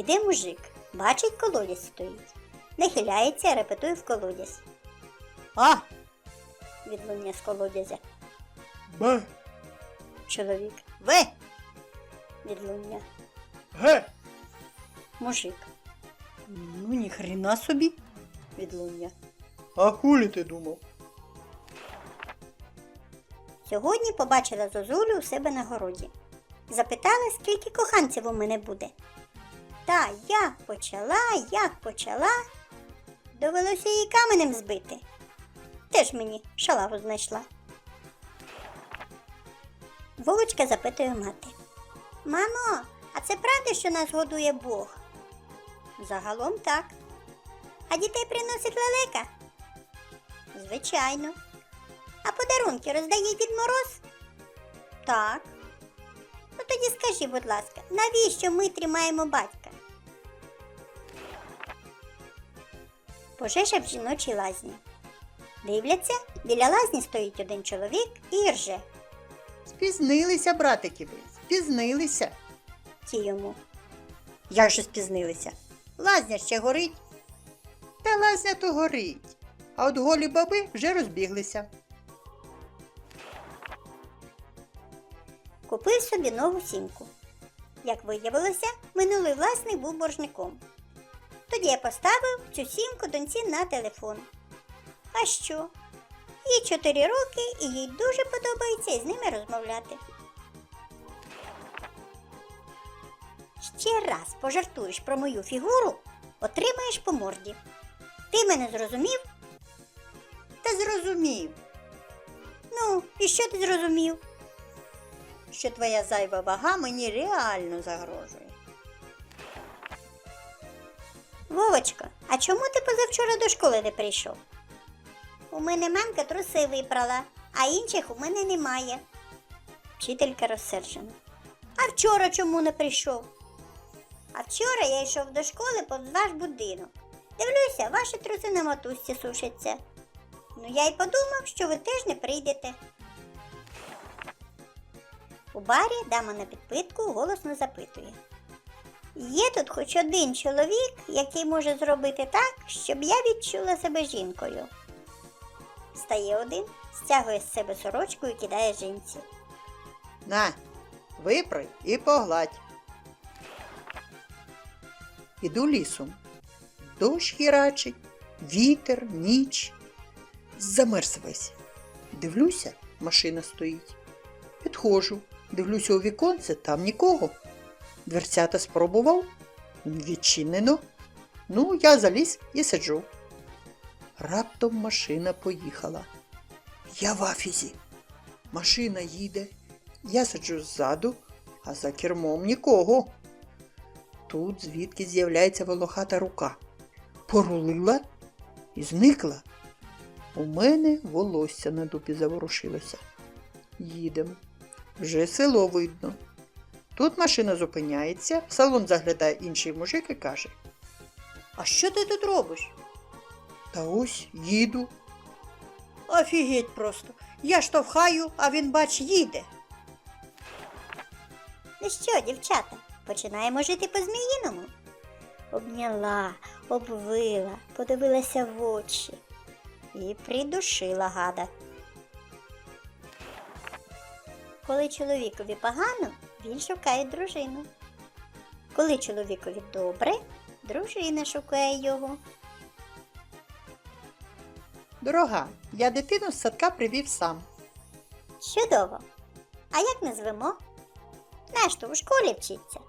Іде мужик, бачить, колодязь стоїть. Нахиляється, репетує в колодязь. А. відлуння з колодязя. Б. Чоловік. В. Відлуння. Г. Мужик. Ну, ні хрена собі. Відлуння. А хулі ти думав? Сьогодні побачила Зозулю у себе на городі. Запитала, скільки коханців у мене буде. Та як почала, як почала, довелося її каменем збити. Теж мені шалаву знайшла. Вовочка запитує мати. Мамо, а це правда, що нас годує Бог? Загалом так. А дітей приносить лелека? Звичайно. А подарунки роздає Дід Мороз? Так. Ну тоді скажи, будь ласка, навіщо ми тримаємо батька? Пожежа в жіночій лазні. Дивляться, біля лазні стоїть один чоловік і рже. Спізнилися, братики ви, спізнилися. Ті йому. Як же спізнилися? Лазня ще горить. Та лазня то горить. А от голі баби вже розбіглися. Купив собі нову сімку. Як виявилося, минулий власник був боржником. Тоді я поставив цю сімку доньці на телефон. А що? Їй 4 роки і їй дуже подобається із ними розмовляти. Ще раз пожартуєш про мою фігуру, отримаєш по морді. Ти мене зрозумів? Та зрозумів, Ну, і що ти зрозумів? що твоя зайва вага мені реально загрожує. Вовочка, а чому ти позавчора до школи не прийшов? У мене мамка труси випрала, а інших у мене немає. Вчителька розсерджена. А вчора чому не прийшов? А вчора я йшов до школи повз ваш будинок. Дивлюся, ваші труси на мотузці сушаться. Ну я й подумав, що ви теж не прийдете. У барі дама на підпитку голосно запитує. Є тут хоч один чоловік, який може зробити так, щоб я відчула себе жінкою. Стає один, стягує з себе сорочку і кидає жінці. На, випрай і погладь. Іду лісом. Дощ хірачить, вітер, ніч. Замерз весь. Дивлюся, машина стоїть. Підходжу, дивлюся у віконце, там нікого. Дверцята спробував, відчинено. Ну, я заліз і сиджу. Раптом машина поїхала. Я в афізі. Машина їде. Я сиджу ззаду, а за кермом нікого. Тут звідки з'являється волохата рука. Порулила і зникла. У мене волосся на дупі заворушилося. Їдемо. Вже село видно. Тут машина зупиняється, в салон заглядає інший мужик і каже: А що ти тут робиш? Та ось їду. Офігеть просто. Я штовхаю, а він, бач, їде. Ну що, дівчата, починаємо жити по-зміїному? Обняла, обвила, подивилася в очі і придушила гада. Коли чоловікові погано, він шукає дружину. Коли чоловікові добре, дружина шукає його. Дорога, я дитину з садка привів сам. Чудово. А як назвемо? Наш то у школі вчиться.